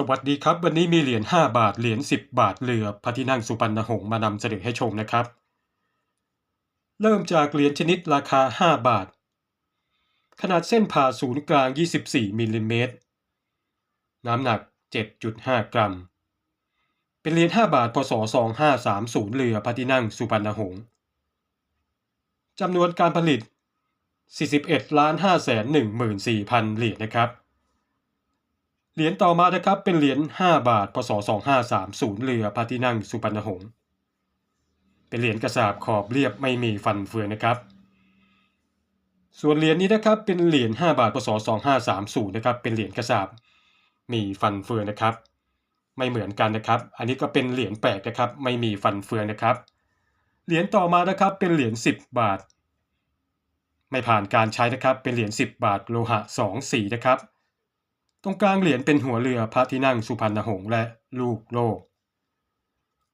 สวัสดีครับ วันนี้มีเหรียญ5บาท เหรียญ10 บาทเรือพระที่นั่งสุพรรณหงษ์มานำเสนอให้ชมนะครับ เริ่มจากเหรียญชนิดราคา 5 บาท ขนาดเส้นผ่าศูนย์กลาง 24มิลลิเมตรน้ำหนัก 7.5 กรัม เป็นเหรียญ5บาทพศ2530 เรือพระที่นั่งสุพรรณหงษ์จำนวนการผลิต 41ล้าน5 1 4 0 0 0 เหรียญนะครับ เหรียญต่อมานะครับเป็นเหรียญ5บาทพศ2530เรือพระที่นั่งสุพรรณหงษ์เป็นเหรียญกระสาบขอบเรียบไม่มีฟันเฟืองนะครับ ส่วนเหรียญนี้นะครับเป็นเหรียญ5บาทพศ2530นะครับเป็นเหรียญกระสาบมีฟันเฟืองนะครับ ไม่เหมือนกันนะครับ อันนี้ก็เป็นเหรียญแปลกนะครับ ไม่มีฟันเฟืองนะครับเหรียญต่อมานะครับเป็นเหรียญ10 บาท ไม่ผ่านการใช้นะครับเป็นเหรียญ10 บาทโลหะ2สีนะครับ ตรงกลางเหรียญเป็นหัวเรือพระที่นั่งสุพรรณหงษ์และลูกโลก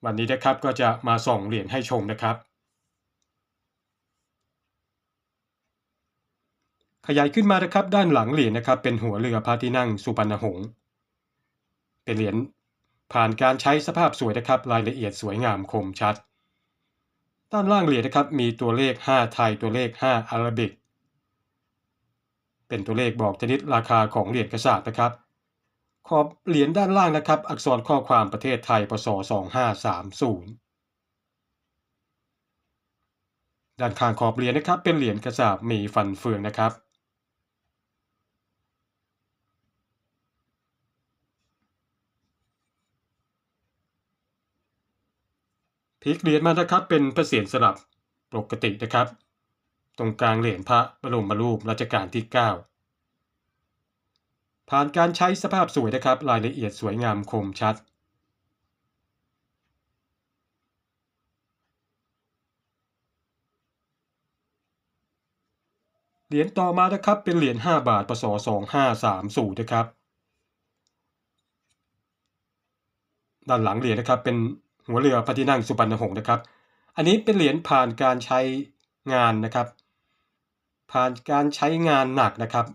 วันนี้นะครับก็จะมาส่องเหรียญให้ชมนะครับ ขยายขึ้นมานะครับด้านหลังเหรียญนะครับ เป็นหัวเรือพระที่นั่งสุพรรณหงษ์เป็นเหรียญผ่านการใช้สภาพสวยนะครับ รายละเอียดสวยงามคมชัด ด้านล่างเหรียญนะครับมีตัวเลข 5 ไทยตัวเลข 5 อาราบิก เป็นตัวเลขบอกชนิดราคาของเหรียญกระสาบนะครับขอบเหรียญด้านล่างนะครับ อักษรข้อความประเทศไทยพศ2530 ด้านข้างขอบเหรียญนะครับ เป็นเหรียญกระสาบมีฟันเฟืองนะครับพลิกเหรียญมานะครับเป็นพระเศียรสลับปกตินะครับ รงกลางเหรียญพระบรมรูปรัชกาลที่ 9 ผ่านการใช้สภาพสวยนะครับ รายละเอียดสวยงามคมชัด เหรียญต่อมานะครับเป็นเหรียญ5บาทพศ2530นะครับ ด้านหลังเหรียญนะครับเป็นหัวเรือพระที่นั่งสุพรรณหงษ์นะครับ อันนี้เป็นเหรียญผ่านการใช้งานนะครับ ผ่านการใช้งานหนักนะครับ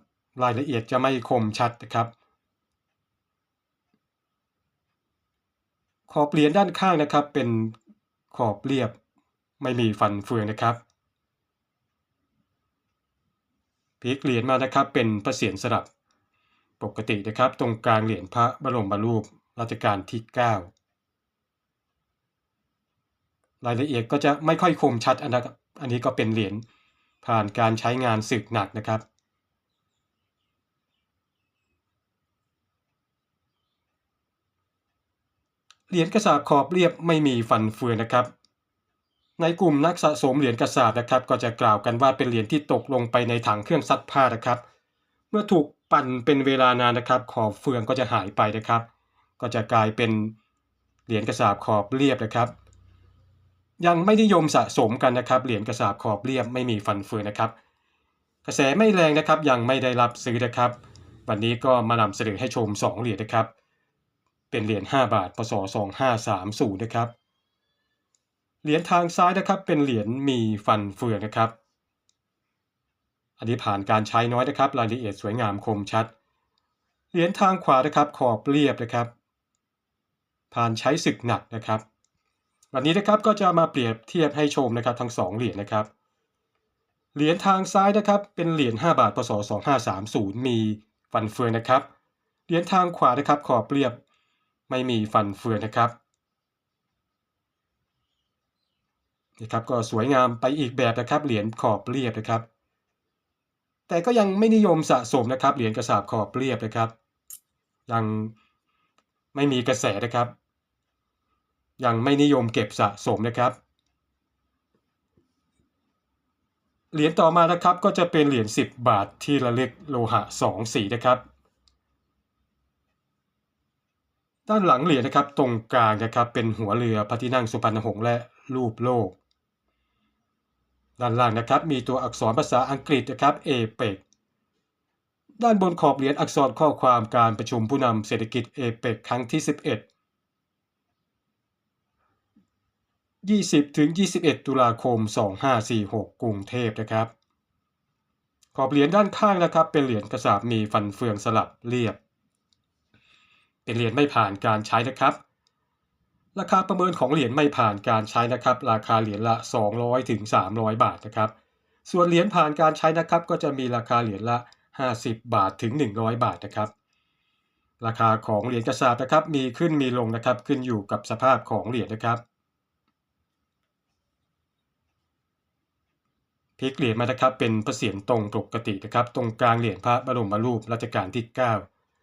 รายละเอียดจะไม่คมชัดนะครับ ขอบเหรียญด้านข้างนะครับ เป็นขอบเรียบไม่มีฟันเฟืองนะครับพลิกเหรียญมานะครับ เป็นพระเศียรสลับปกตินะครับ ตรงกลางเหรียญพระบรมรูปรัชกาลที่ 9 รายละเอียดก็จะไม่ค่อยคมชัดอันนะครับอันนี้ก็เป็นเหรียญ ผ่านการใช้งานสึกหนักนะครับ เหรียญกระสาบขอบเรียบไม่มีฟันเฟืองนะครับ ในกลุ่มนักสะสมเหรียญกระสาบนะครับ ก็จะกล่าวกันว่าเป็นเหรียญที่ตกลงไปในถังเครื่องซักผ้านะครับ เมื่อถูกปั่นเป็นเวลานานนะครับ ขอบเฟืองก็จะหายไปนะครับ ก็จะกลายเป็นเหรียญกระสาบขอบเรียบนะครับ ยังไม่นิยมสะสมกันนะครับเหรียญกระสาบขอบเรียบไม่มีฟันเฟืองนะครับ กระแสไม่แรงนะครับยังไม่ได้รับซื้อนะครับ วันนี้ก็มานำเสนอให้ชม 2 เหรียญนะครับ เป็นเหรียญ5บาทพศ2530นะครับเหรียญทางซ้ายนะครับเป็นเหรียญมีฟันเฟืองนะครับ อันนี้ผ่านการใช้น้อยนะครับรายละเอียดสวยงามคมชัด เหรียญทางขวานะครับขอบเรียบนะครับ ผ่านใช้ศึกหนักนะครับ วันนี้นะครับก็จะมาเปรียบเทียบให้ชมนะครับทั้ง 2 เหรียญนะครับ เหรียญทางซ้ายนะครับเป็นเหรียญ5บาทพศ2530 มีฟันเฟืองนะครับ เหรียญทางขวานะครับขอบเรียบไม่มีฟันเฟืองนะครับนี่ครับก็สวยงามไปอีกแบบนะครับ เหรียญขอบเรียบนะครับ แต่ก็ยังไม่นิยมสะสมนะครับ เหรียญกระสาบขอบเรียบนะครับ ยังไม่มีกระแสนะครับ ยังไม่นิยมเก็บสะสมนะครับ เหรียญต่อมานะครับก็จะเป็นเหรียญ10 บาทที่ระลึกโลหะ2สีนะครับ ด้านหลังเหรียญนะครับตรงกลางนะครับเป็นหัวเรือพระที่นั่งสุพรรณหงษ์และรูปโลก ด้านล่างนะครับมีตัวอักษรภาษาอังกฤษนะครับเอเปกด้านบนขอบเหรียญอักษรข้อความการประชุมผู้นำเศรษฐกิจเอเปกครั้งที่ 11 20ถึง21 ตุลาคม 2546 กรุงเทพนะครับ ขอบเหรียญด้านข้างนะครับ เป็นเหรียญกระสาบมีฟันเฟืองสลับเรียบ เป็นเหรียญไม่ผ่านการใช้นะครับ ราคาประเมินของเหรียญไม่ผ่านการใช้นะครับ ราคาเหรียญละ 200ถึง300 บาทนะครับ ส่วนเหรียญผ่านการใช้นะครับ ก็จะมีราคาเหรียญละ 50 บาทถึง 100 บาทนะครับราคาของเหรียญกระสาบนะครับ มีขึ้นมีลงนะครับ ขึ้นอยู่กับสภาพของเหรียญนะครับ พลิกเหรียญมานะครับเป็นพระเศียรตรงปกตินะครับ ตรงกลางเหรียญพระบรมรูปรัชกาลที่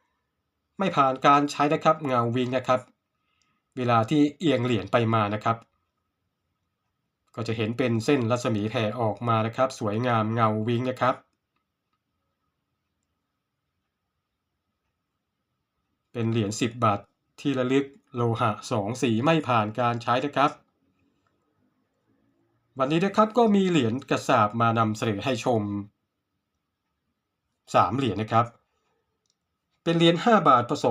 9 ไม่ผ่านการใช้นะครับเงาวิงนะครับ เวลาที่เอียงเหรียญไปมานะครับ ก็จะเห็นเป็นเส้นรัศมีแผ่ออกมานะครับ สวยงามเงาวิงนะครับเป็นเหรียญ10 บาทที่ระลึกโลหะ2สีไม่ผ่านการใช้นะครับ วันนี้นะครับก็มีเหรียญกระสาบมานำเสนอให้ชม 3 เหรียญนะครับ เป็นเหรียญ5บาทพศ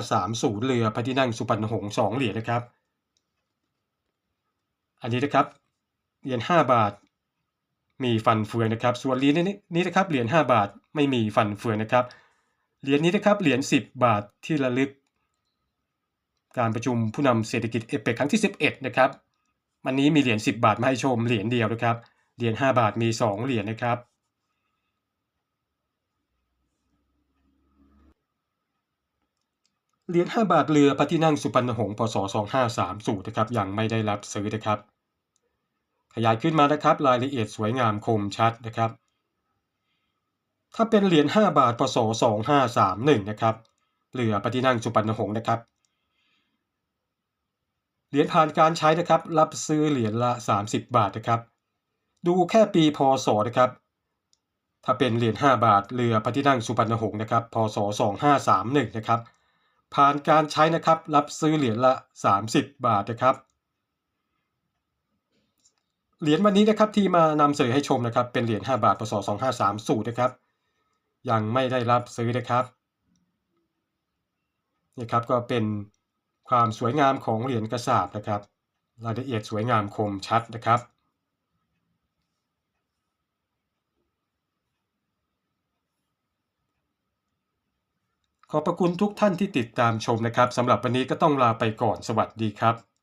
2530 เรือพระที่นั่งสุพรรณหงษ์2เหรียญนะครับ อันนี้นะครับเหรียญ5บาทมีฟันเฟืองนะครับ ส่วนเหรียญนี้นะครับเหรียญ5บาทไม่มีฟันเฟืองนะครับ เหรียญนี้นะครับเหรียญ10 บาทที่ระลึก การประชุมผู้นำเศรษฐกิจเอเปกครั้งที่ 11 นะครับ วันนี้มีเหรียญ10 บาทมาให้ชมเหรียญเดียวนะครับ เหรียญ5บาทมี 2 เหรียญนะครับ เหรียญ5บาทเรือพระที่นั่งสุพรรณหงษ์พศ2530นะครับยังไม่ได้รับซื้อนะครับ ขยายขึ้นมานะครับรายละเอียดสวยงามคมชัดนะครับ ถ้าเป็นเหรียญ5บาทพศ2531นะครับเรือพระที่นั่งสุพรรณหงษ์นะครับ เหรียญผ่านการใช้นะครับ รับซื้อเหรียญละ 30 บาทนะครับ ดูแค่ปีพศนะครับ ถ้าเป็นเหรียญ5บาทเรือพระที่นั่งสุพรรณหงษ์นะครับพศ2531นะครับ ผ่านการใช้นะครับรับซื้อเหรียญละ 30 บาทนะครับเหรียญวันนี้นะครับที่มานำเสนอให้ชมนะครับ เป็นเหรียญ5บาทพศ2530นะครับ ยังไม่ได้รับซื้อนะครับนี่ครับก็เป็น ความสวยงามของเหรียญกระสาบนะครับ รายละเอียดสวยงามคมชัดนะครับ ขอบพระคุณทุกท่านที่ติดตามชมนะครับสำหรับวันนี้ก็ต้องลาไปก่อนสวัสดีครับ